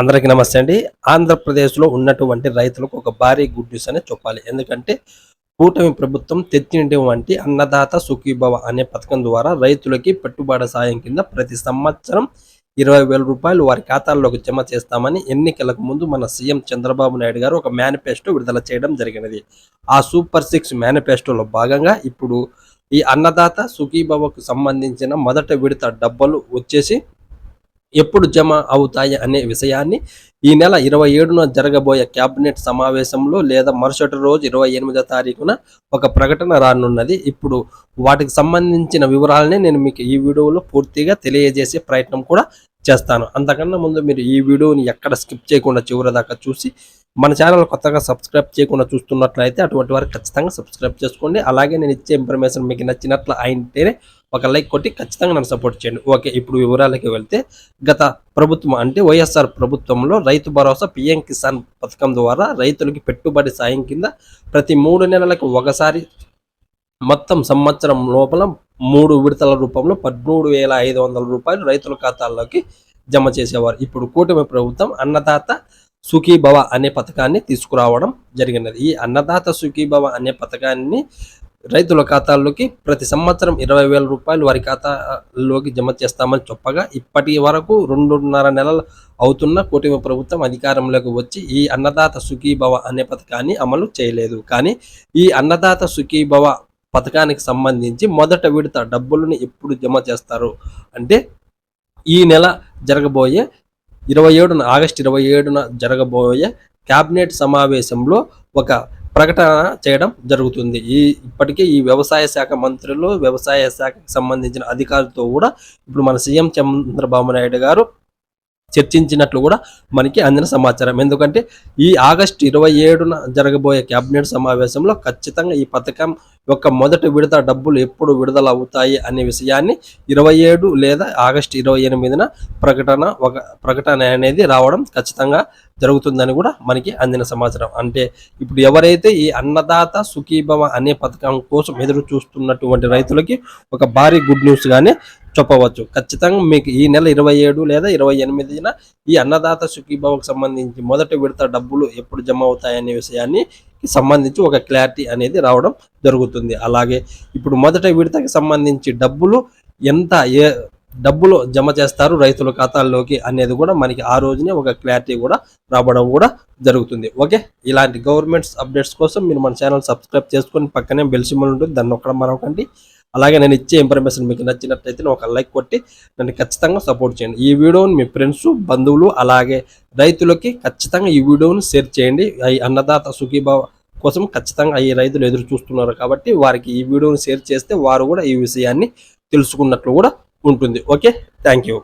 అందరికీ నమస్తే అండి. ఆంధ్రప్రదేశ్లో ఉన్నటువంటి రైతులకు ఒక భారీ గుడ్ న్యూస్ అనే చెప్పాలి. ఎందుకంటే కూటమి ప్రభుత్వం తెచ్చినటువంటి అన్నదాత సుఖీభవ అనే పథకం ద్వారా రైతులకి పెట్టుబడి సాయం కింద ప్రతి సంవత్సరం ఇరవై వేల రూపాయలు వారి ఖాతాల్లోకి జమ చేస్తామని ఎన్నికలకు ముందు మన సీఎం చంద్రబాబు నాయుడు గారు ఒక మేనిఫెస్టో విడుదల చేయడం జరిగినది. ఆ సూపర్ సిక్స్ మేనిఫెస్టోలో భాగంగా ఇప్పుడు ఈ అన్నదాత సుఖీభవకు సంబంధించిన మొదట విడత డబ్బులు వచ్చేసి ఎప్పుడు జమ అవుతాయి అనే విషయాన్ని ఈ నెల ఇరవై ఏడున జరగబోయే కేబినెట్ సమావేశంలో లేదా మరుసటి రోజు ఇరవై ఎనిమిదో తారీఖున ఒక ప్రకటన రానున్నది. ఇప్పుడు వాటికి సంబంధించిన వివరాలని నేను మీకు ఈ వీడియోలో పూర్తిగా తెలియజేసే ప్రయత్నం కూడా చేస్తాను. అంతకన్నా ముందు మీరు ఈ వీడియోని ఎక్కడ స్కిప్ చేయకుండా చివరి దాకా చూసి మన ఛానల్ కొత్తగా సబ్స్క్రైబ్ చేయకుండా చూస్తున్నట్లయితే అటువంటి వారు ఖచ్చితంగా సబ్స్క్రైబ్ చేసుకోండి. అలాగే నేను ఇచ్చే ఇన్ఫర్మేషన్ మీకు నచ్చినట్లు అయితేనే ఒక లైక్ కొట్టి ఖచ్చితంగా నన్ను సపోర్ట్ చేయండి. ఓకే ఇప్పుడు వివరాలకి వెళ్తే గత ప్రభుత్వం అంటే వైఎస్ఆర్ ప్రభుత్వంలో రైతు భరోసా పిఎం కిసాన్ పథకం ద్వారా రైతులకి పెట్టుబడి సాయం కింద ప్రతి మూడు నెలలకు ఒకసారి మొత్తం సంవత్సరం లోపల మూడు విడతల రూపంలో పదమూడు వేల ఐదు వందల రూపాయలు రైతుల ఖాతాల్లోకి జమ చేసేవారు. ఇప్పుడు కూటమి ప్రభుత్వం అన్నదాత సుఖీభవ అనే పథకాన్ని తీసుకురావడం జరిగినది. ఈ అన్నదాత సుఖీభవ అనే పథకాన్ని రైతుల ఖాతాల్లోకి ప్రతి సంవత్సరం ఇరవై వేల రూపాయలు వారి ఖాతాలోకి జమ చేస్తామని చెప్పగా ఇప్పటి వరకు రెండున్నర నెలలు అవుతున్న కూటమి ప్రభుత్వం అధికారంలోకి వచ్చి ఈ అన్నదాత సుఖీభవ అనే పథకాన్ని అమలు చేయలేదు. కానీ ఈ అన్నదాత సుఖీభవ పథకానికి సంబంధించి మొదట విడత డబ్బులను ఎప్పుడు జమ చేస్తారు అంటే ఈ నెల జరగబోయే ఇరవై ఏడున ఆగస్టు ఇరవై ఏడున జరగబోయే క్యాబినెట్ సమావేశంలో ఒక ప్రకటన చేయడం జరుగుతుంది. ఈ ఇప్పటికే ఈ వ్యవసాయ శాఖ మంత్రులు వ్యవసాయ శాఖకు సంబంధించిన అధికారులతో కూడా ఇప్పుడు మన సీఎం చంద్రబాబు నాయుడు గారు చర్చించినట్లు కూడా మనకి అందిన సమాచారం. ఎందుకంటే ఈ ఆగస్టు ఇరవై ఏడున జరగబోయే కేబినెట్ సమావేశంలో ఖచ్చితంగా ఈ పథకం యొక్క మొదటి విడత డబ్బులు ఎప్పుడు విడుదల అవుతాయి అనే విషయాన్ని ఇరవై ఏడు లేదా ఆగస్టు ఇరవై ఎనిమిదిన ప్రకటన ఒక ప్రకటన అనేది రావడం ఖచ్చితంగా జరుగుతుందని కూడా మనకి అందిన సమాచారం. అంటే ఇప్పుడు ఎవరైతే ఈ అన్నదాత సుఖీభవ అనే పథకం కోసం ఎదురు చూస్తున్నటువంటి రైతులకి ఒక భారీ గుడ్ న్యూస్ గానే చెప్పవచ్చు. ఖచ్చితంగా మీకు ఈ నెల ఇరవై ఏడు లేదా ఇరవై ఎనిమిదిన ఈ అన్నదాత సుఖీభావకు సంబంధించి మొదటి విడత డబ్బులు ఎప్పుడు జమ అవుతాయనే విషయాన్ని సంబంధించి ఒక క్లారిటీ అనేది రావడం జరుగుతుంది. అలాగే ఇప్పుడు మొదటి విడతకి సంబంధించి డబ్బులు ఎంత ఏ డబ్బులు జమ చేస్తారు రైతుల ఖాతాల్లోకి అనేది కూడా మనకి ఆ రోజునే ఒక క్లారిటీ కూడా రావడం కూడా జరుగుతుంది. ఓకే? ఇలాంటి గవర్నమెంట్స్ అప్డేట్స్ కోసం మీరు మన ఛానల్ సబ్స్క్రైబ్ చేసుకొని పక్కనే బెల్సిమల్ ఉంటుంది. దాన్ని ఒక్కడ మరొకండి. అలాగే నేను ఇచ్చే ఇన్ఫర్మేషన్ మీకు నచ్చినట్లయితే ఒక లైక్ కొట్టి నన్ను ఖచ్చితంగా సపోర్ట్ చేయండి. ఈ వీడియోని మీ ఫ్రెండ్స్ బంధువులు అలాగే రైతులకి ఖచ్చితంగా ఈ వీడియోని షేర్ చేయండి. అన్నదాత సుఖీభావ కోసం ఖచ్చితంగా ఈ రైతులు ఎదురు చూస్తున్నారు కాబట్టి వారికి ఈ వీడియోని షేర్ చేస్తే వారు కూడా ఈ విషయాన్ని తెలుసుకున్నట్లు కూడా ఉంటుంది. Okay thank you